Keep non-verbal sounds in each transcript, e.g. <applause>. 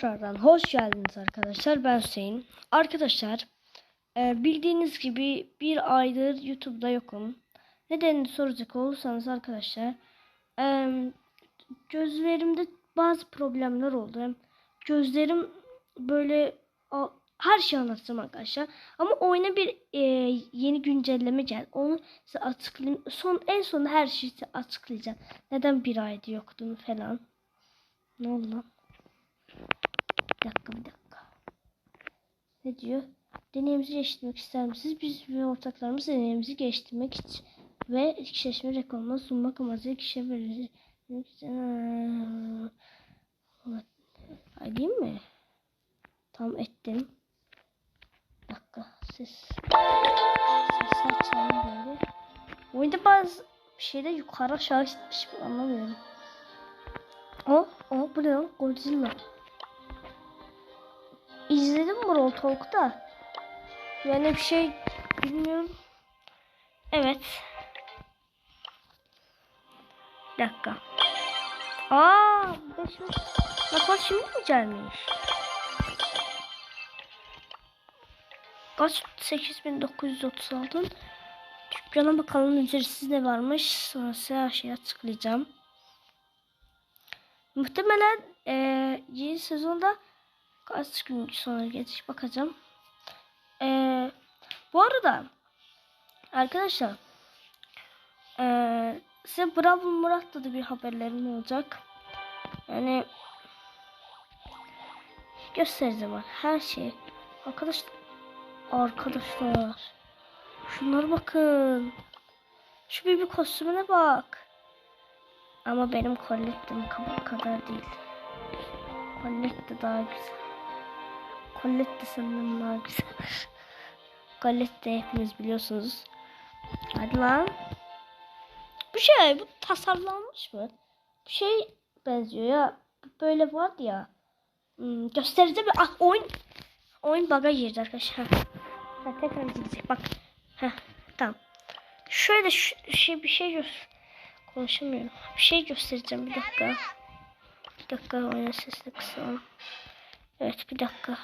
Tekrardan hoş geldiniz arkadaşlar. Ben Hüseyin. Arkadaşlar e, bildiğiniz gibi bir aydır YouTube'da yokum. Nedenini soracak olursanız arkadaşlar e, gözlerimde bazı problemler oldu. Gözlerim böyle her şeyi anlatacağım arkadaşlar. Ama oyuna bir e, yeni güncelleme geldi. Onu size açıklayayım. Son en sonunda her şeyi açıklayacağım. Neden bir aydır yoktum falan. Ne oldu? Bir dakika bir dakika. Ne diyor? Deneyimizi geliştirmek ister misiniz? Biz ve ortaklarımız deneyimizi geliştirmek için ve kişileşme rekoruna sunmak amacıyla kişiye verici. Ayayım mi? Tam ettim. Bir dakika. Ses. Ses açalım böyle. Oyunda bazı şeyde yukarı aşağı gitmiş anlamıyorum. O, o bu ne lan? Godzilla. İzledim Brawl Talk'ta. Yani bir şey bilmiyorum. Evet. Bir dakika. Aa, 5 Bak şimdi mi gelmiş? Kaç? 8936. Dükkana bakalım ücretsiz ne varmış. Sonra size her şeyi açıklayacağım. Muhtemelen eee yeni sezonda kaç gün sonra gelecek bakacağım. Eee bu arada arkadaşlar eee size Bravo Murat'ta da bir haberlerim olacak. Yani göstereceğim bak her şey. Arkadaşlar arkadaşlar şunlara bakın. Şu bir kostümüne bak. Ama benim kabuk kadar değil. Colette daha güzel. Colette sanırım daha güzel. Colette hepiniz biliyorsunuz. Hadi lan. Bu şey bu tasarlanmış mı? Bu şey benziyor ya. Böyle vardı ya. Hmm, göstereceğim. Ah oyun oyun bug'a girdi arkadaşlar. Ha, tekrar girecek bak. Heh, tamam. Şöyle şu, şey bir şey göster. Konuşamıyorum. Bir şey göstereceğim bir dakika. Bir dakika oyun sesini kısalım. Evet bir dakika.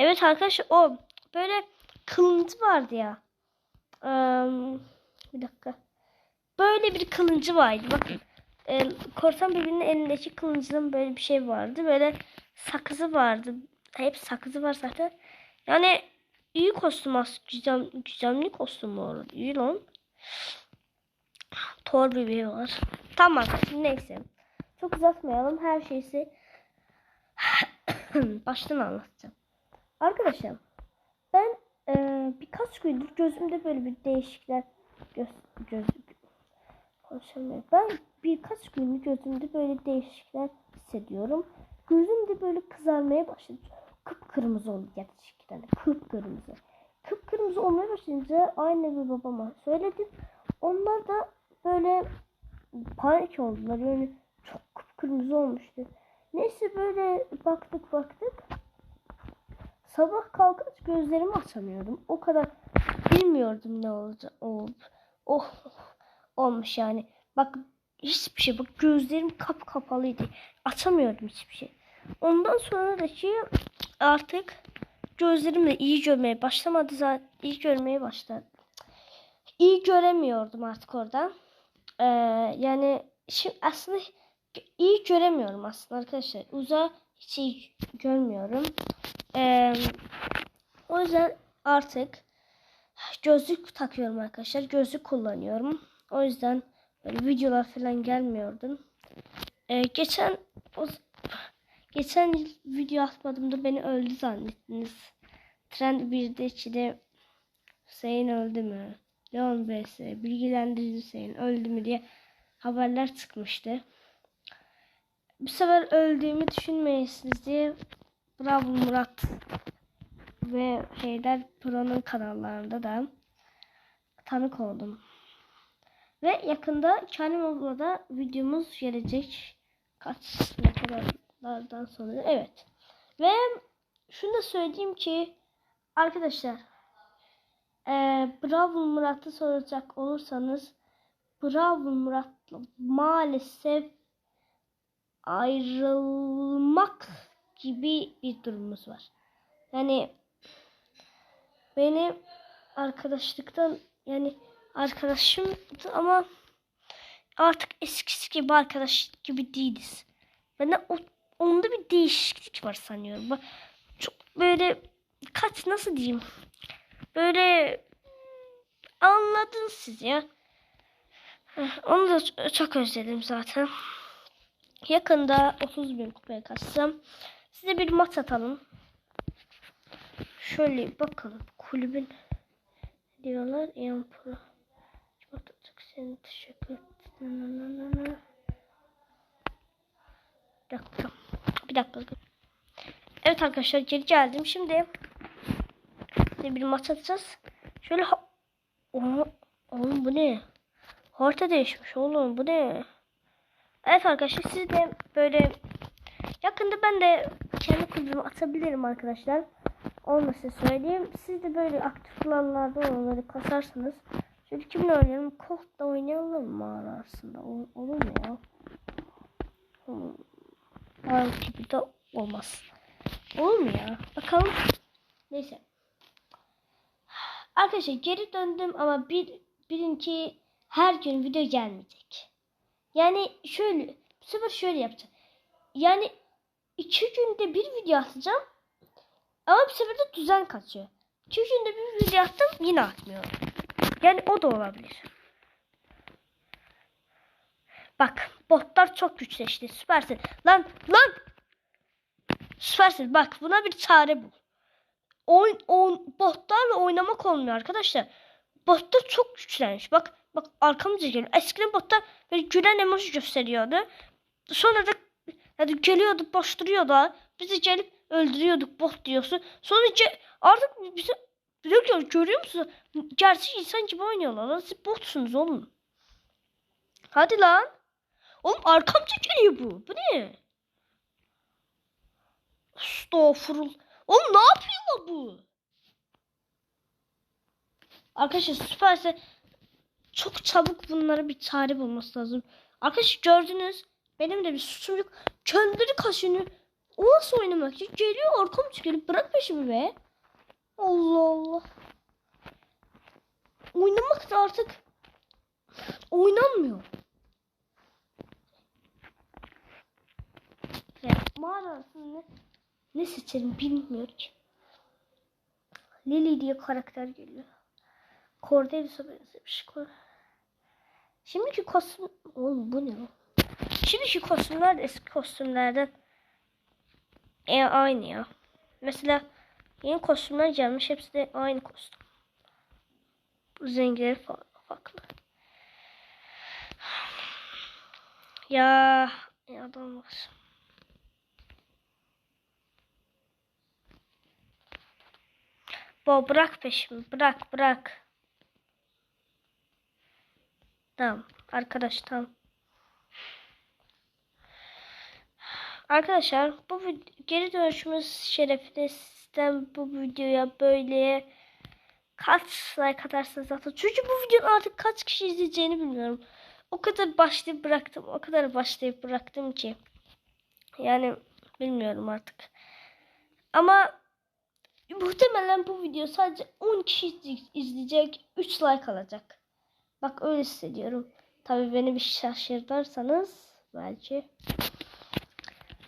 Evet arkadaşlar o böyle kılıncı vardı ya. Eee, bir dakika. Böyle bir kılıncı vardı. Bak e, korsan birbirinin elindeki kılıncının böyle bir şey vardı. Böyle sakızı vardı. Hep sakızı var zaten. Yani iyi kostüm aslında. Güzel, güzellik kostüm arada. İyi lan. Thor bebeği var. Tamam neyse. Çok uzatmayalım. Her şeysi <coughs> baştan anlatacağım. Arkadaşlar ben e, birkaç gündür gözümde böyle bir değişiklikler göz, göz konuşamıyorum. Ben birkaç gündür gözümde böyle değişiklikler hissediyorum. Gözümde böyle kızarmaya başladı. Kıpkırmızı oldu gerçekten. Kıpkırmızı. Kıpkırmızı olmaya başlayınca anne ve babama söyledim. Onlar da böyle panik oldular. Yani çok kıpkırmızı olmuştu. Neyse böyle baktık baktık. Sabah kalkınca gözlerimi açamıyordum. O kadar bilmiyordum ne olacak olup. Oh olmuş yani. Bak hiçbir şey. Bak gözlerim kap kapalıydı. Açamıyordum hiçbir şey. Ondan sonra da ki artık gözlerimle iyi görmeye başlamadı zaten. iyi görmeye başladı. İyi göremiyordum artık oradan. Ee, yani şimdi aslında iyi göremiyorum aslında arkadaşlar. Uzağa hiç iyi görmüyorum. Ee, o yüzden artık gözlük takıyorum arkadaşlar. Gözlük kullanıyorum. O yüzden böyle videolar falan gelmiyordum. Ee, geçen o, geçen video atmadığımda beni öldü zannettiniz. Trend 1'de içinde Hüseyin öldü mü? Leon BS bilgilendirici Hüseyin öldü mü diye haberler çıkmıştı. Bu sefer öldüğümü düşünmeyesiniz diye Bravo Murat ve Heydar Pro'nun kanallarında da tanık oldum. Ve yakında Kendi da videomuz gelecek. Kaç ne kadarlardan sonra. Evet. Ve şunu da söyleyeyim ki arkadaşlar ee, Bravo Murat'ı soracak olursanız Bravo Murat'la maalesef ayrılmak gibi bir durumumuz var. Yani beni arkadaşlıktan yani arkadaşımdı ama artık eskisi gibi arkadaş gibi değiliz. Ben de o, onda bir değişiklik var sanıyorum. Çok böyle kaç nasıl diyeyim? Böyle anladınız siz ya. Onu da çok özledim zaten. Yakında 30 bin kupaya kaçsam size bir maç atalım. Şöyle bakalım kulübün diyorlar Yampura. Çok çok seni teşekkür ederim. Bir dakika. Bir dakika. Evet arkadaşlar geri geldim. Şimdi bir maç atacağız. Şöyle oğlum bu ne? Harita değişmiş oğlum bu ne? Evet arkadaşlar siz de böyle yakında ben de kendi kulübümü atabilirim arkadaşlar. Onu size söyleyeyim. Siz de böyle aktif alanlarda onları kasarsınız. Şöyle kimle oynayalım? Colt'la oynayalım mı arasında? Ol- olur mu ya? Hmm. Var gibi de olmaz. Olur mu ya? Bakalım. Neyse. Arkadaşlar geri döndüm ama bir birinci her gün video gelmeyecek. Yani şöyle bu sefer şöyle yapacağım. Yani iki günde bir video atacağım. Ama bu sefer de düzen kaçıyor. İki günde bir video attım yine atmıyorum. Yani o da olabilir. Bak botlar çok güçleşti. Süpersin. Lan lan. Süpersin. Bak buna bir çare bul. Oyun, oyun botlarla oynamak olmuyor arkadaşlar. Botlar çok güçlenmiş. Bak bak arkamıza geliyor. Eskiden botlar böyle gülen emoji gösteriyordu. Sonra da yani geliyordu boş duruyordu. Bizi gelip öldürüyorduk bot diyorsun. Sonra artık bizi biliyor görüyor musun? Gerçek insan gibi oynuyorlar. Lan siz botsunuz oğlum. Hadi lan. Oğlum arkamda geliyor bu. Bu ne? Estağfurullah. Oğlum ne yapıyor bu? Arkadaşlar süperse çok çabuk bunlara bir çare bulması lazım. Arkadaşlar gördünüz. Benim de bir suçum yok. Kendileri kaşını o nasıl oynamak? Geliyor arkam çıkıyor. Bırak peşimi be. Allah Allah. Oynamak da artık oynanmıyor. Ve mağara ne, ne seçerim bilmiyorum ki. Lily diye karakter geliyor. Cordelius'a benzemiş. Şimdiki kostüm... Oğlum bu ne lan? Şimdiki kostümler eski kostümlerden e, aynı ya. Mesela yeni kostümler gelmiş. Hepsi de aynı kostüm. Rengileri fa- farklı. Ya, ya adam var. Bo bırak peşimi. Bırak bırak. Tamam. Arkadaş tamam. Arkadaşlar bu geri dönüşümüz şerefine sizden bu videoya böyle kaç like atarsanız atın. Çünkü bu videonun artık kaç kişi izleyeceğini bilmiyorum. O kadar başlayıp bıraktım. O kadar başlayıp bıraktım ki. Yani bilmiyorum artık. Ama muhtemelen bu video sadece 10 kişi izley- izleyecek. 3 like alacak. Bak öyle hissediyorum. Tabii beni bir şaşırtırsanız belki.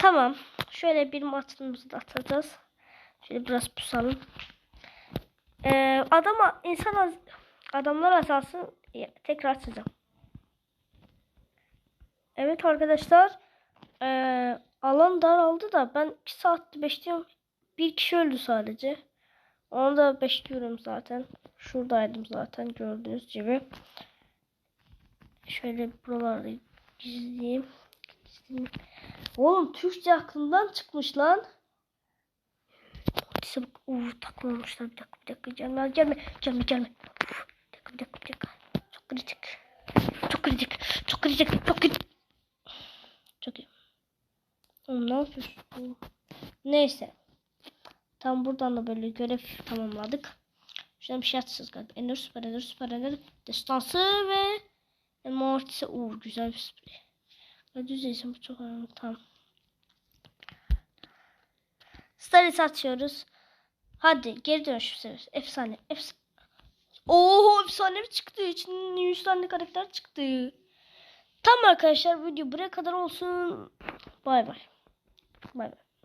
Tamam. Şöyle bir matımızı da atacağız. Şöyle biraz pusalım. Ee, adama insan az, adamlar azalsın. Tekrar açacağım. Evet arkadaşlar. Ee, alan daraldı da ben 2 saatte beşliyorum. Bir kişi öldü sadece. Onu da beşliyorum zaten. Şuradaydım zaten gördüğünüz gibi. Şöyle buralarda gizleyeyim. Oğlum Türkçe aklımdan çıkmış lan. Hadise bak. Uuu takmamışlar. Bir dakika bir dakika. Gelme gelme. Gelme gelme. Uf, bir dakika bir dakika bir dakika. Çok kritik. Çok kritik. Çok kritik. Çok kritik. Çok iyi. Oğlum ne yapıyorsun? Neyse. Tam buradan da böyle görev tamamladık. Şuradan bir şey atacağız galiba. Ender süper ender süper ender. Destansı ve Mortis'e. Uuu güzel bir sprey. Düz bu çok önemli. Tamam. Stories açıyoruz. Hadi geri dönüşüm serisi. Efsane. Efsane. Oo efsane çıktı. İçinden 100 tane karakter çıktı. Tamam arkadaşlar video buraya kadar olsun. Bay bay. Bay bay.